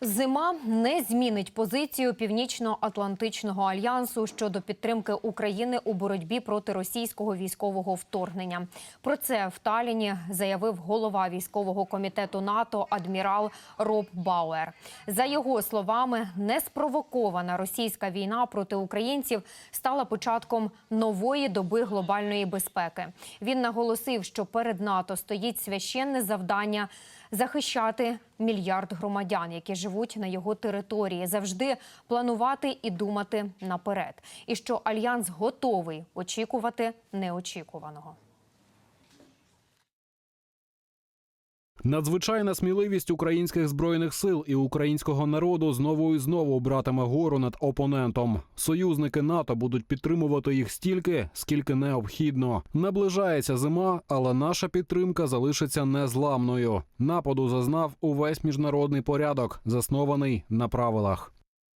Зима не змінить позицію Північно-Атлантичного альянсу щодо підтримки України у боротьбі проти російського військового вторгнення. Про це в Таліні заявив голова військового комітету НАТО адмірал Роб Бауер. За його словами, неспровокована російська війна проти українців стала початком нової доби глобальної безпеки. Він наголосив, що перед НАТО стоїть священне завдання захищати мільярд громадян, які живуть на його території, завжди планувати і думати наперед. І що альянс готовий очікувати неочікуваного. Надзвичайна сміливість українських збройних сил і українського народу знову і знову братиме гору над опонентом. Союзники НАТО будуть підтримувати їх стільки, скільки необхідно. Наближається зима, але наша підтримка залишиться незламною. Нападу зазнав увесь міжнародний порядок, заснований на правилах.